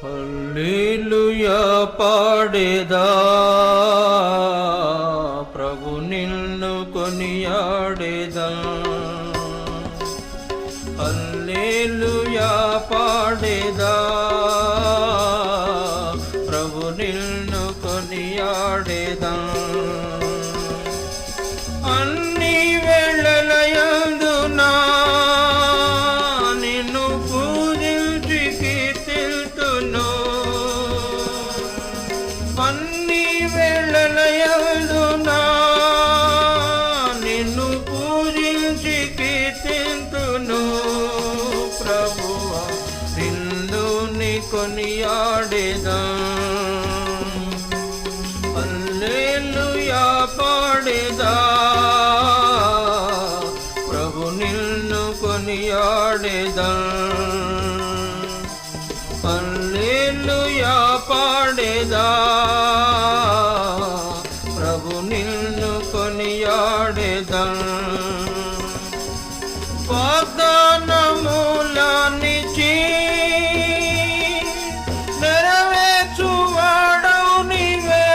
హల్లెలూయా పాడేదా ప్రభు నిన్ను కొనియాడేదా హల్లెలూయా పాడేదా ప్రభు నిన్ను కొనియాడేదా అన్ని కొనియాడేదా నెరవేర్చువాడవు నీవే.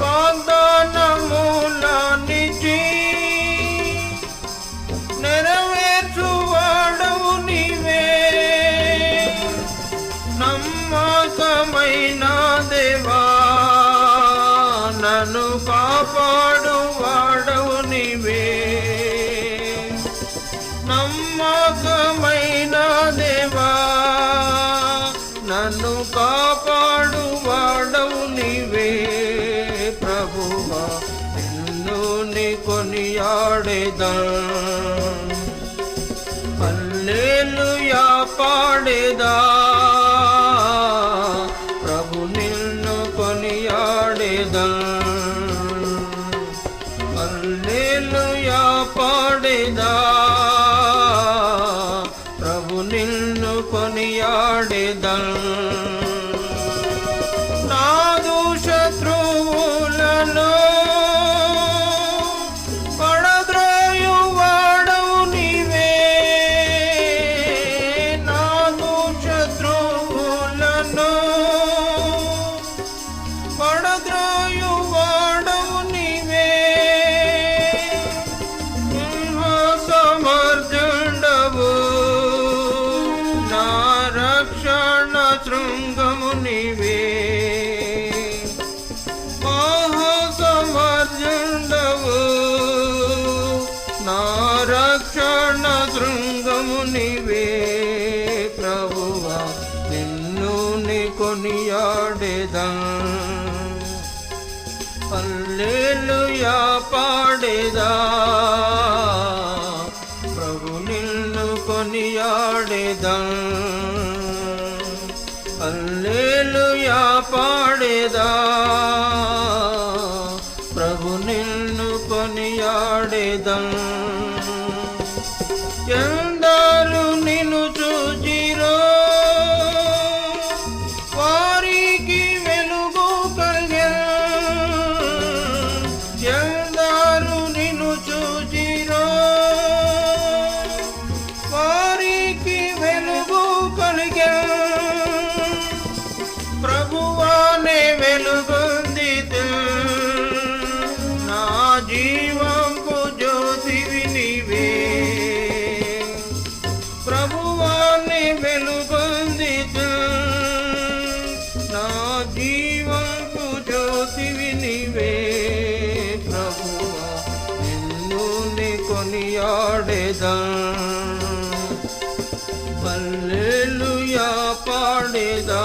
వాగ్దానములనిచి నెరవేర్చువాడవు నీవే. నమ్మకమైన దేవా నన్ను కాపాడు నమ్మకమైన దేవా నన్ను కాపాడు వాడవు నీవే ప్రభువా నిన్ను నీ కొనియాడేదా. యా పాడేదా ప్రభు నిన్ను కొనియాడేదా. హల్లెలూయా పాడేదా రక్షణ శృంగము నీవే. సమర్థుండవు నా రక్షణ శృంగము నీవే. ప్రభువా నిన్ను కొనియాడేదం. పల్లెలు యా పాడేదా. హల్లెలూయా పాడేదా. కొనియాడేదా హల్లెలూయా పాడేదా.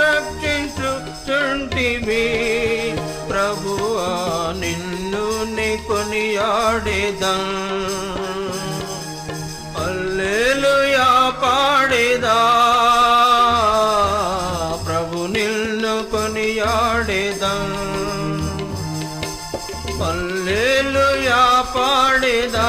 రక్షించుచుంటివి ప్రభువా నిన్ను నీ కొనియాడేదం. అల్లేలుయా పాడేదా. ప్రభు నిన్ను కొనియాడేదం. అల్లేలుయా పాడేదా.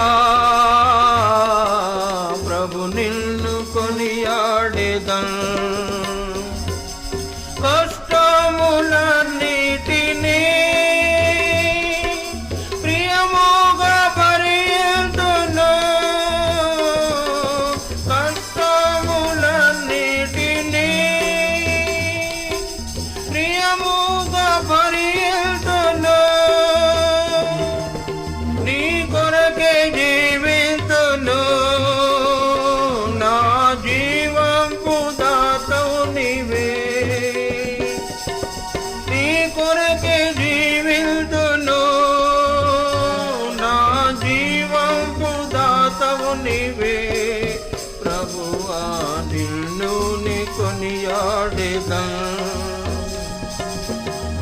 కొనియాడేదా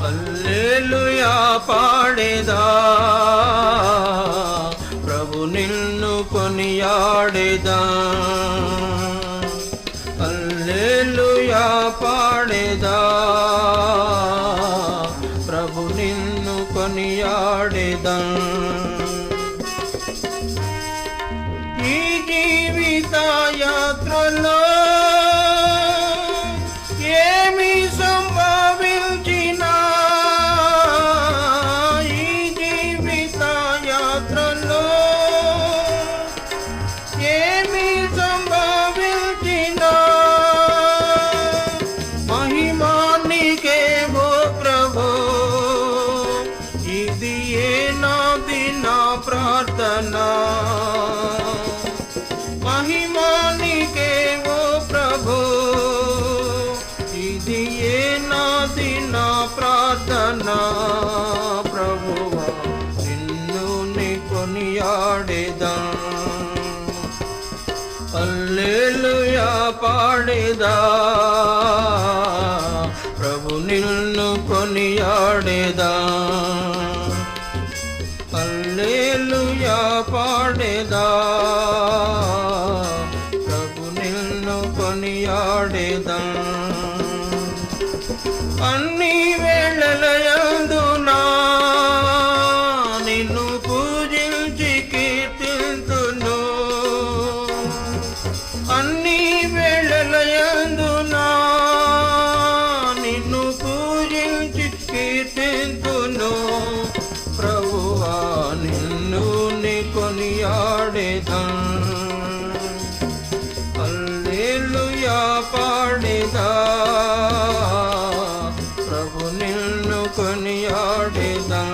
అల్లెలుయా పాడేదా ప్రభు నిన్ను కొనియాడేదా అల్లెలుయా పాడేదా ప్రభు నిన్ను కొనియాడేదా అల్లెలుయా ప్రభు నిన్ను కొనియాడేదా? అల్లేలుయా పాడేదా? ప్రభు నిన్ను కొనియాడేదా? అన్నీ కీర్తింతును ప్రభువా నిన్ను నీ కొనియాడేదం. అల్లేలుయా పాడేదా. ప్రభు నిన్ను కొనియాడేదం.